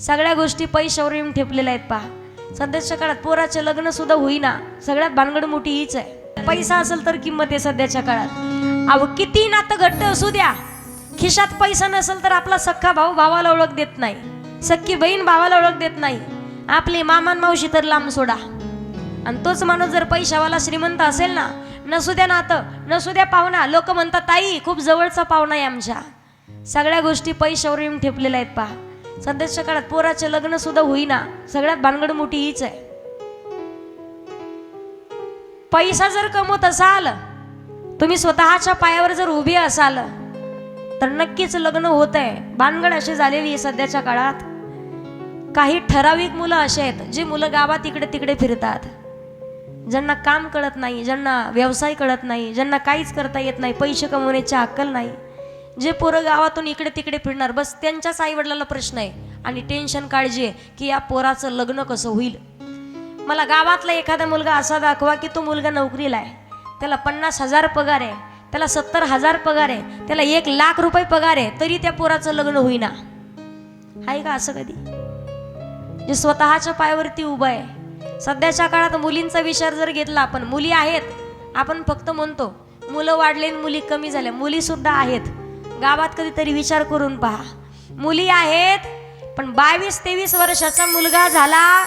सगळ्या गोष्टी पैशावर येऊन ठेपलेल्या आहेत पहा. सध्याच्या काळात पोराचं लग्न सुद्धा होईना. सगळ्यात भानगड मोठी हीच आहे. पैसा असेल तर किंमत आहे सध्याच्या काळात. अहो किती नातं घट्ट असू द्या. खिशात पैसा नसेल तर आपला सख्खा भाऊ भावाला ओळख देत नाही. सख्खी बहीण भावाला ओळख देत नाही. आपली मामान मावशी तर लांब सोडा. आणि तोच माणूस जर पैशावाला श्रीमंत असेल ना नसू द्या नातं नसू द्या पाहुणा लोक म्हणतात ताई खूप जवळचा पाहुणा आहे आमच्या. सगळ्या गोष्टी पैशावर येऊन ठेपलेल्या आहेत पहा. सध्याच्या काळात पोराचे लग्न सुद्धा होईना. सगळ्यात भानगड मोठी हीच आहे. पैसा जर कमवत असाल तुम्ही स्वतःच्या पायावर जर उभे असाल तर नक्कीच लग्न होत आहे भानगड अशी झालेली आहे सध्याच्या काळात. काही ठराविक मुलं असे आहेत जे मुलं गावात इकडे तिकडे फिरतात. ज्यांना काम कळत नाही ज्यांना व्यवसाय कळत नाही ज्यांना काहीच करता येत नाही पैसे कमवण्याची अक्कल नाही. जे पोरं गावातून इकडे तिकडे फिरणार बस त्यांच्याच आईवडिलाला प्रश्न आहे. आणि टेन्शन काळजी आहे की या पोराचं लग्न कसं होईल. मला गावातला एखादा मुलगा असा दाखवा की तो मुलगा नोकरीला आहे. त्याला पन्नास हजार पगार आहे त्याला सत्तर हजार पगार आहे त्याला एक लाख रुपये पगार आहे तरी त्या पोराचं लग्न होईना. आहे का असं कधी? जे स्वतःच्या पायावरती उभं आहे. सध्याच्या काळात मुलींचा विचार जर घेतला आपण मुली आहेत. आपण फक्त म्हणतो मुलं वाढले आणि मुली कमी झाल्या मुलीसुद्धा आहेत. गावात कधीतरी विचार करून पहा. मुली आहेत पण बावीस तेवीस वर्षाचा मुलगा झाला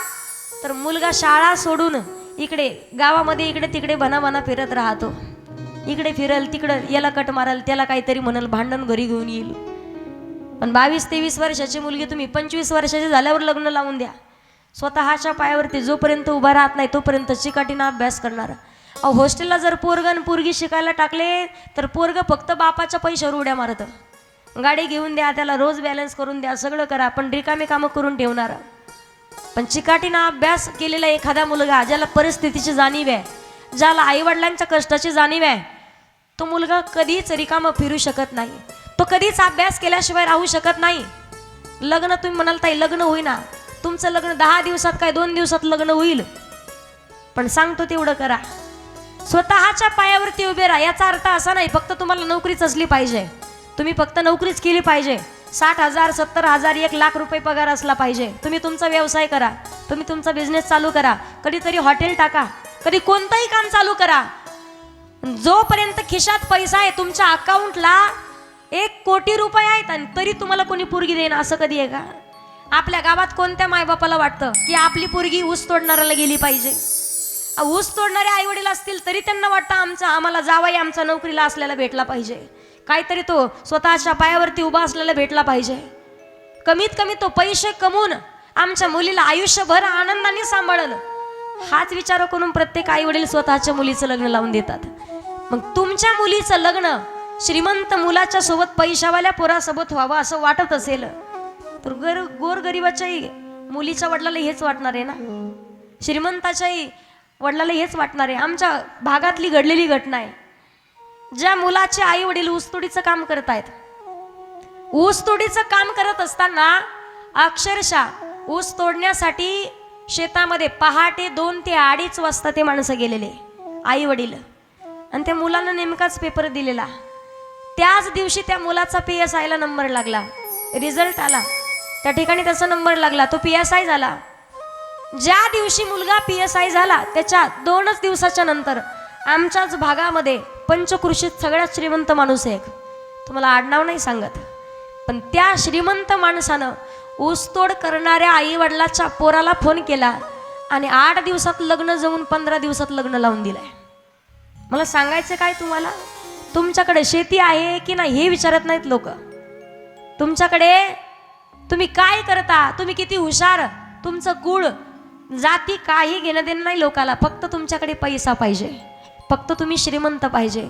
तर मुलगा शाळा सोडून इकडे गावामध्ये इकडे तिकडे भना भना फिरत राहतो. इकडे फिरल तिकडं याला कट मारल त्याला काहीतरी म्हणल भांडण घरी घेऊन येईल. पण बावीस तेवीस वर्षाची मुलगी तुम्ही पंचवीस वर्षाची झाल्यावर लग्न लावून द्या. स्वतःच्या पायावरती जोपर्यंत उभा राहत नाही तोपर्यंत चिकाटीनं अभ्यास करणार. हॉस्टेलला जर पोरगन पोरगी शिकायला टाकले तर पोरग फक्त बापाच्या पैशावर उड्या मारतं. गाडी घेऊन द्या त्याला रोज बॅलन्स करून द्या सगळं करा पण रिकामी कामं करून ठेवणार. पण चिकाटीनं अभ्यास केलेला एखादा मुलगा ज्याला परिस्थितीची जाणीव आहे ज्याला आईवडिलांच्या कष्टाची जाणीव आहे तो मुलगा कधीच रिकामं फिरू शकत नाही. तो कधीच अभ्यास केल्याशिवाय राहू शकत नाही. लग्न तुम्ही म्हणाल ताई लग्न होईना. तुमचं लग्न दहा दिवसात काय दोन दिवसात लग्न होईल? पण सांगतो तेवढं करा. स्वतःच्या पायावरती उभे राहा. याचा अर्थ असा नाही फक्त तुम्हाला नोकरीच असली पाहिजे. तुम्ही फक्त नोकरीच केली पाहिजे. साठ हजार सत्तर हजार एक लाख रुपये पगार असला पाहिजे. तुम्ही तुमचा व्यवसाय करा. तुम्ही तुमचा बिझनेस चालू करा. कधीतरी हॉटेल टाका. कधी कोणतंही काम चालू करा. जोपर्यंत खिशात पैसा आहे तुमच्या अकाउंटला एक कोटी रुपये आहेत आणि तरी तुम्हाला कोणी पोरगी देईन असं कधी आहे का? आपल्या गावात कोणत्या मायबापाला वाटतं की आपली पोरगी ऊस तोडणाऱ्याला गेली पाहिजे? ऊस तोडणारे आई वडील असतील तरी त्यांना वाटतं आमचा आम्हाला जावाई आमचा नोकरीला असलेला भेटला पाहिजे. काहीतरी तो स्वतःच्या पायावरती उभा असलेला भेटला पाहिजे. कमीत कमी तो पैसे कमवून आमच्या मुलीला आयुष्यभर आनंदाने सांभाळलं. हाच विचार करून प्रत्येक आई वडील स्वतःच्या मुलीचं लग्न लावून देतात. मग तुमच्या मुलीचं लग्न श्रीमंत मुलाच्या सोबत पैशावाल्या पोरासोबत व्हावं असं वाटत असेल तर गर गोरगरिबाच्याही मुलीच्या वडिलाला हेच वाटणार आहे ना? श्रीमंताच्याही वडिलाला हेच वाटणार आहे आमच्या भागातली घडलेली घटना आहे. ज्या मुलाचे आई वडील ऊसतोडीचं काम करत आहेत. ऊसतोडीचं काम करत असताना अक्षरशः ऊस तोडण्यासाठी शेतामध्ये पहाटे दोन ते अडीच वाजता ते माणसं गेलेले आई वडील आणि त्या मुलानं नेमकाच पेपर दिलेला. त्याच दिवशी त्या मुलाचा पी एस आयला नंबर लागला. रिझल्ट आला. त्या ठिकाणी त्याचा नंबर लागला. तो पी एस आय झाला. ज्या दिवशी मुलगा पी एस आय झाला त्याच्या दोनच दिवसाच्या नंतर आमच्याच भागामध्ये पंचकृषीत सगळ्यात श्रीमंत माणूस आहे एक. तुम्हाला आडनाव नाही सांगत. पण त्या श्रीमंत माणसानं ऊसतोड करणाऱ्या आईवडिलाच्या पोराला फोन केला आणि आठ दिवसात लग्न जमून पंधरा दिवसात लग्न लावून दिलंय. मला सांगायचं काय तुम्हाला? तुमच्याकडे शेती आहे की नाही हे विचारत नाहीत लोक. तुमच्याकडे तुम्ही काय करता? तुम्ही किती हुशार? तुमचं गुळ जाती काही घेणं देणं नाही लोकाला फक्त तुमच्याकडे पैसा पाहिजे. फक्त तुम्ही श्रीमंत पाहिजे.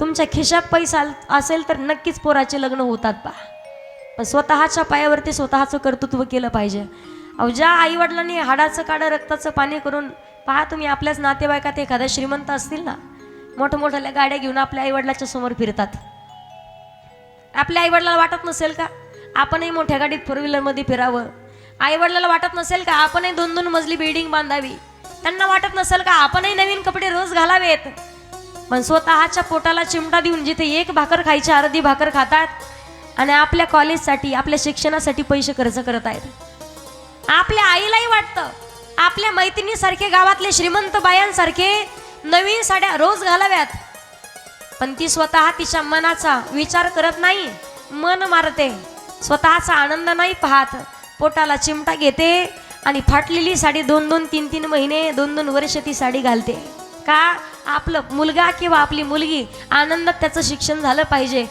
तुमच्या खिशात पैसा असेल तर नक्कीच पोराचे लग्न होतात पा पण स्वतःच्या पायावरती स्वतःचं कर्तृत्व केलं पाहिजे. अहो ज्या आईवडिलांनी हाडाचं काढं रक्ताचं पाणी करून पहा तुम्ही आपल्याच नातेवाईकात एखाद्या श्रीमंत असतील ना मोठमोठ्या गाड्या घेऊन आपल्या आईवडिलाच्या समोर फिरतात. आपल्या आईवडिलाला वाटत नसेल का आपणही मोठ्या गाडीत फोर व्हीलरमध्ये फिरावं? आईवडिलाला वाटत नसेल का आपणही दोन दोन मजली बिल्डिंग बांधावी? त्यांना वाटत नसेल का आपणही नवीन कपडे रोज घालावेत? पण स्वतःच्या पोटाला चिमटा देऊन जिथे एक भाकर खायची अर्धी भाकर खातात आणि आपल्या कॉलेजसाठी आपल्या शिक्षणासाठी पैसे खर्च करत आहेत. आपल्या आईलाही वाटतं आपल्या मैत्रिणीसारखे गावातले श्रीमंत बायांसारखे नवीन साड्या रोज घालाव्यात. पण ती स्वतः तिच्या मनाचा विचार करत नाही मन मारते. स्वतःचा आनंद नाही पाहत. पोटाला चिमटा घेते आणि फाटलेली साडी दोन दोन तीन तीन महिने दोन दोन वर्ष ती साडी घालते. का? आपलं मुलगा किंवा आपली मुलगी आनंदात त्याचं शिक्षण झालं पाहिजे.